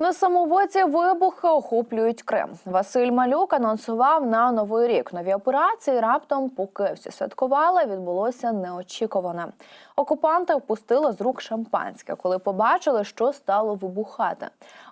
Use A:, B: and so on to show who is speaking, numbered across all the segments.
A: Несамовиті вибухи охоплюють Крим. Василь Малюк анонсував на новий рік нові операції. Раптом, поки всі святкували, відбулося неочікуване. Окупанти впустили з рук шампанське, коли побачили, що стало вибухати.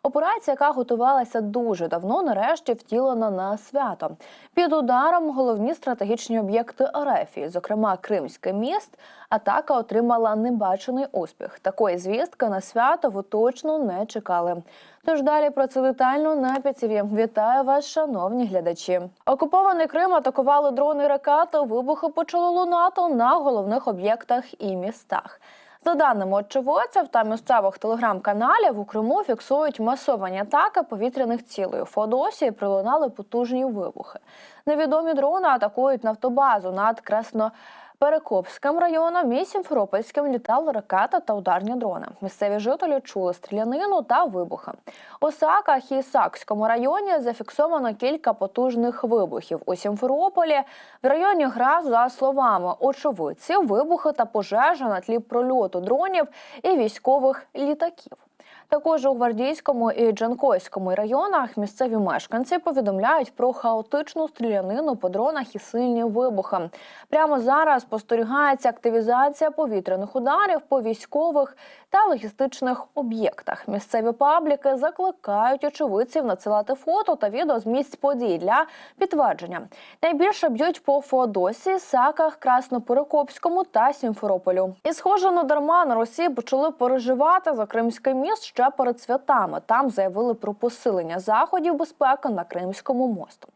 A: Операція, яка готувалася дуже давно, нарешті втілена на свято. Під ударом головні стратегічні об'єкти Арефії, зокрема Кримський міст, атака отримала небачений успіх. Такої звістки на свято ви точно не чекали. Тож далі про це детально на п'ятіві. Вітаю вас, шановні глядачі. Окупований Крим атакували дрони ракети. Вибухи почали лунати на головних об'єктах і містах. За даними очевидців та місцевих телеграм-каналів, у Криму фіксують масовані атаки повітряних цілей. У Феодосії пролунали потужні вибухи. Невідомі дрони атакують нафтобазу над Красно. Перекопським районом і Сімферопольським літали ракети та ударні дрони. Місцеві жителі чули стрілянину та вибухи. У Саках і Сакському районі зафіксовано кілька потужних вибухів. У Сімферополі в районі Гра, за словами очевидців, вибухи та пожежа на тлі прольоту дронів і військових літаків. Також у Гвардійському і Джанкойському районах місцеві мешканці повідомляють про хаотичну стрілянину по дронах і сильні вибухи. Прямо зараз спостерігається активізація повітряних ударів по військових та логістичних об'єктах. Місцеві пабліки закликають очевидців надсилати фото та відео з місць подій для підтвердження. Найбільше б'ють по Феодосії, Саках, Красноперекопському та Сімферополю. І схоже на дарма на Росії почали переживати за Кримський міст ще перед святами. Там заявили про посилення заходів безпеки на Кримському мосту.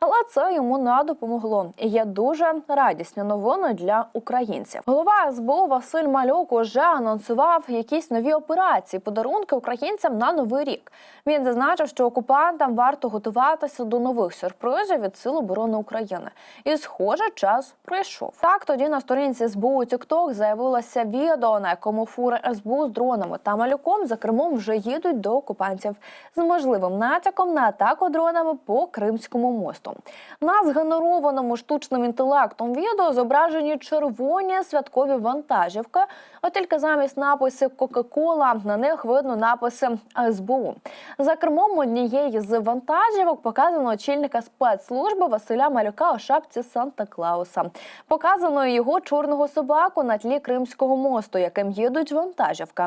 A: Але це йому не допомогло. І є дуже радісні новини для українців. Голова СБУ Василь Малюк уже анонсував якісь нові операції, подарунки українцям на новий рік. Він зазначив, що окупантам варто готуватися до нових сюрпризів від Сил оборони України. І, схоже, час пройшов. Так тоді на сторінці СБУ TikTok заявилося відео, на якому фури СБУ з дронами та малюком за Кримом вже їдуть до окупантів з можливим натяком на атаку дронами по Кримському мосту. На згенерованому штучним інтелектом відео зображені червоні святкові вантажівки. От тільки замість написів Кока-Кола на них видно написи СБУ. За кермом однієї з вантажівок показано очільника спецслужби Василя Малюка у шапці Санта Клауса. Показано його чорного собаку на тлі Кримського мосту, яким їдуть вантажівка.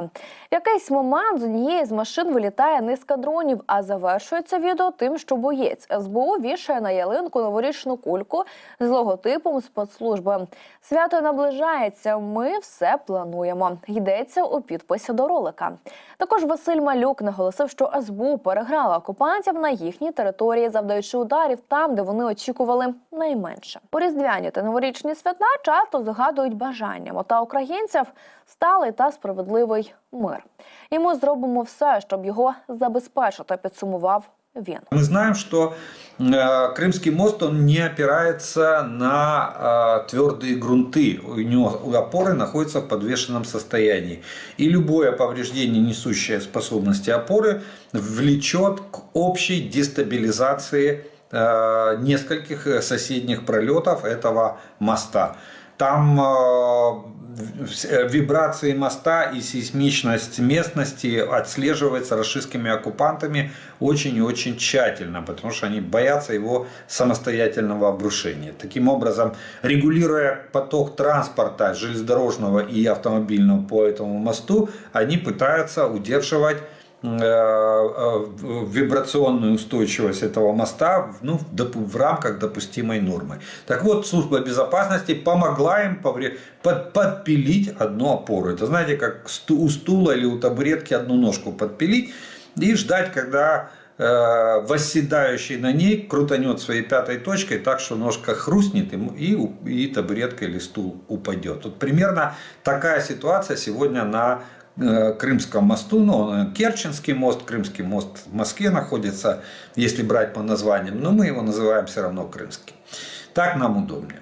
A: В якийсь момент з однієї з машин вилітає низка дронів, а завершується відео тим, що боєць СБУ вішає на ялинку новорічну кульку з логотипом спецслужби. Свято наближається. Ми все плануємо. Йдеться у підписі до ролика. Також Василь Малюк наголосив, що СБУ переграла окупантів на їхній території, завдаючи ударів там, де вони очікували найменше. У різдвяні та новорічні свята часто загадують бажання. Мета українців сталий та справедливий мир. І ми зробимо все, щоб його забезпечити. Підсумував він.
B: Мы знаем, что э, Крымский мост он не опирается на э, твердые грунты. У него опоры находятся в подвешенном состоянии. И любое повреждение несущей способности опоры влечет к общей дестабилизации э, нескольких соседних пролетов этого моста. Там э, в- вибрации моста и сейсмичность местности отслеживается российскими оккупантами очень и очень тщательно, потому что они боятся его самостоятельного обрушения. Таким образом, регулируя поток транспорта железнодорожного и автомобильного по этому мосту, они пытаются удерживать э, э, вибрационную устойчивость этого моста ну, в рамках допустимой нормы. Так вот, служба безопасности помогла им под- подпилить одну опору. Это знаете, как у стула или у табуретки одну ножку подпилить и ждать, когда э, восседающий на ней крутанет своей пятой точкой так, что ножка хрустнет и, и, табуретка или стул упадет. Вот примерно такая ситуация сегодня на э, Крымском мосту, ну, э, Керченский мост, Крымский мост в Москве находится, если брать по названиям, но мы его называем все равно Крымский. Так нам удобнее.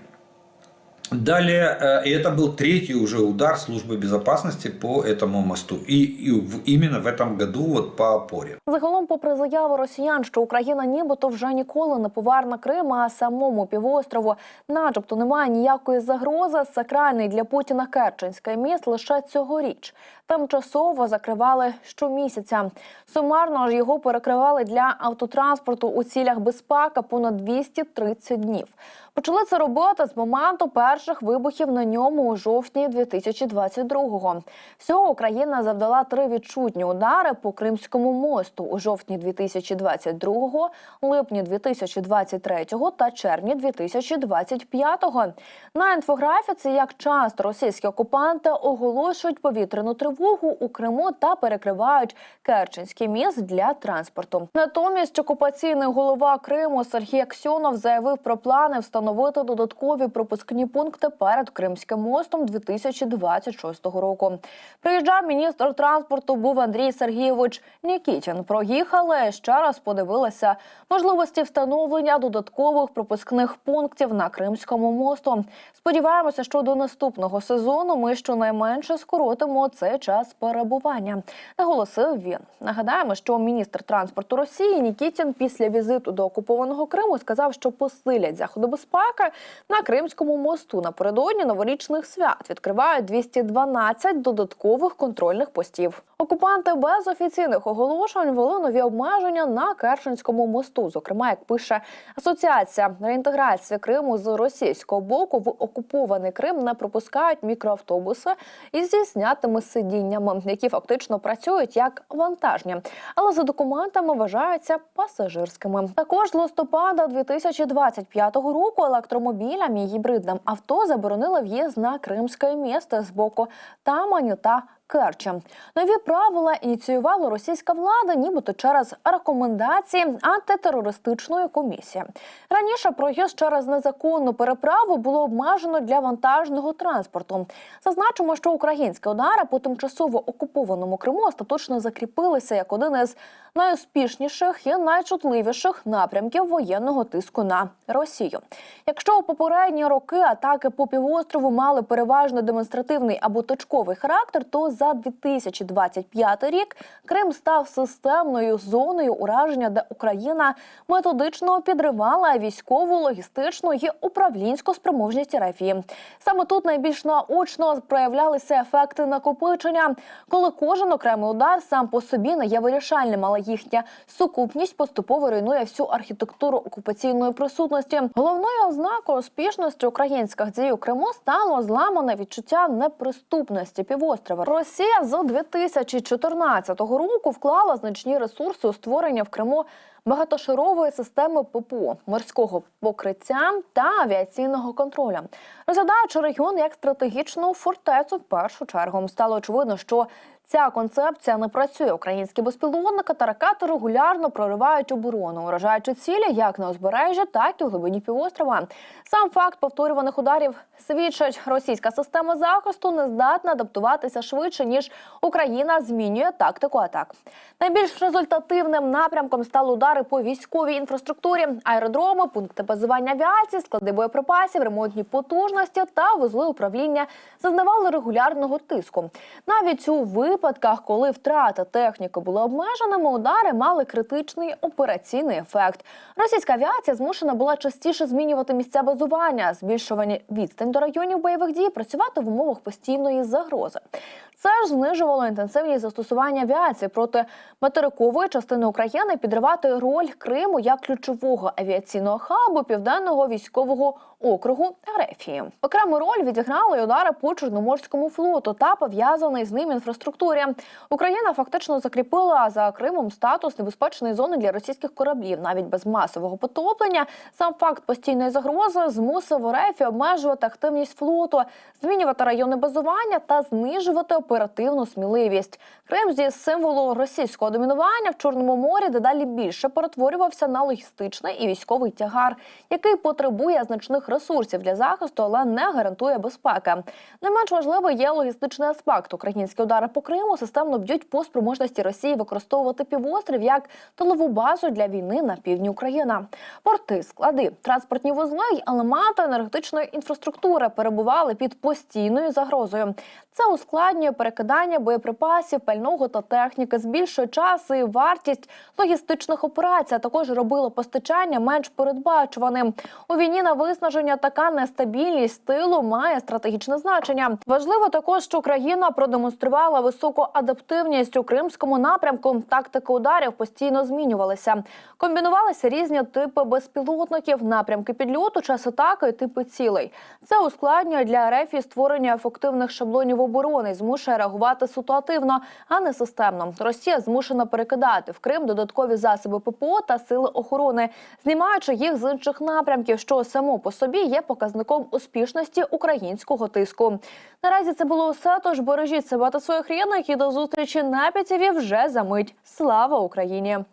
B: Далее, э, и это был третий уже удар службы безопасности по этому мосту. И, и в- именно в этом году вот по опоре.
A: Загалом, попри заяви росіян, що Україна нібито вже ніколи не поверне Крим, а самому півострову, начебто, немає ніякої загрози. Сакральний для Путіна Керченський міст лише цьогоріч. тимчасово закривали щомісяця. Сумарно ж його перекривали для автотранспорту у цілях безпеки понад 230 днів. Почали це робити з моменту перших вибухів на ньому у жовтні 2022-го. Всього Україна завдала три відчутні удари по Кримському мосту у жовтні 2022-го, липні 2023-го та червні 2025-го. На інфографіці, як часто російські окупанти оголошують повітряну тривогу у Криму та перекривають Керченський міст для транспорту. Натомість окупаційний голова Криму Сергій Аксьонов заявив про плани встановити додаткові пропускні пункти перед Кримським мостом 2026 року. Приїжджав міністр транспорту був Андрій Сергійович Нікітін. Проїхали ще раз подивилися можливості встановлення додаткових пропускних пунктів на Кримському мосту. Сподіваємося, що до наступного сезону ми щонайменше скоротимо цей час перебування. Наголосив він. Нагадаємо, що міністр транспорту Росії Нікітін після візиту до окупованого Криму сказав, що посилять заходи безпеки на Кримському мосту напередодні новорічних свят. Відкривають 212 додаткових контрольних постів. Окупанти без офіційних оголошень ввели нові обмеження на Керченському мосту. Зокрема, як пише асоціація реінтеграції Криму з російського боку, в окупований Крим не пропускають мікроавтобуси із зі знятими сидіннями, які фактично працюють як вантажні, але за документами вважаються пасажирськими. Також з листопада 2025 року електромобілям і гібридним авто заборонили в'їзд на кримське місто з боку Таманю та Керчі. Нові правила ініціювала російська влада, нібито через рекомендації антитерористичної комісії. Раніше проїзд через незаконну переправу було обмежено для вантажного транспорту. Зазначимо, що українські удари по тимчасово окупованому Криму остаточно закріпилися як один із найуспішніших і найчутливіших напрямків воєнного тиску на Росію. Якщо у попередні роки атаки по півострову мали переважно демонстративний або точковий характер, то за 2025 рік Крим став системною зоною ураження, де Україна методично підривала військову, логістичну і управлінську спроможність РФ. Саме тут найбільш наочно проявлялися ефекти накопичення, коли кожен окремий удар сам по собі не є вирішальним, але їхня сукупність поступово руйнує всю архітектуру окупаційної присутності. Головною ознакою успішності українських дій у Криму стало зламане відчуття неприступності півострова. Росія з 2014 року вклала значні ресурси у створення в Криму багатошарової системи ППО, морського покриття та авіаційного контролю. Розглядаючи регіон як стратегічну фортецю, в першу чергу стало очевидно, що Ця концепція не працює. Українські безпілотники та ракети регулярно проривають оборону, уражаючи цілі як на узбережжі, так і у глибині півострова. Сам факт повторюваних ударів свідчить, російська система захисту не здатна адаптуватися швидше ніж Україна змінює тактику атак. Найбільш результативним напрямком стали удари по військовій інфраструктурі, аеродроми, пункти базування авіації, склади боєприпасів, ремонтні потужності та вузли управління зазнавали регулярного тиску. Навіть у випадках, коли втрата техніки були обмеженими, удари мали критичний операційний ефект. Російська авіація змушена була частіше змінювати місця базування, збільшувані відстань до районів бойових дій, працювати в умовах постійної загрози. Це ж знижувало інтенсивність застосування авіації. Проти материкової частини України, підривати роль Криму як ключового авіаційного хабу південного військового округу Ерефії. Окрему роль відіграли й удари по Чорноморському флоту та пов'язаний з ним інфраструктурі. Україна фактично закріпила за Кримом статус небезпечної зони для російських кораблів, навіть без масового потоплення. Сам факт постійної загрози змусив РФ обмежувати активність флоту, змінювати райони базування та знижувати оперативну сміливість. Крим зі символу російського домінування в Чорному морі дедалі більше перетворювався на логістичний і військовий тягар, який потребує значних ресурсів для захисту, але не гарантує безпеки. Не менш важливий є логістичний аспект. Українські удари по Криму системно б'ють по спроможності Росії використовувати півострів як тилову базу для війни на півдні України. Порти, склади, транспортні вузли й елементи енергетичної інфраструктури перебували під постійною загрозою. Це ускладнює перекидання боєприпасів, пального та техніки збільшує час і вартість логістичних операцій. а Також робило постачання менш передбачуваним. У війні на виснаження така нестабільність тилу має стратегічне значення. Важливо також, що країна продемонструвала високу адаптивність у кримському напрямку. Тактики ударів постійно змінювалися. Комбінувалися різні типи безпілотників, напрямки підльоту, час атаки, типи цілей. Це ускладнює для РФ створення ефективних шаблонів оборони, змушує реагувати ситуативно, а не системно. Росія змушена перекидати в Крим додаткові засоби ППО та сили охорони, знімаючи їх з інших напрямків, що само по собі є показником успішності українського тиску. Наразі це було все. Тож бережіть себе та своїх рідних і до зустрічі на п'ятіві вже за мить. Слава Україні!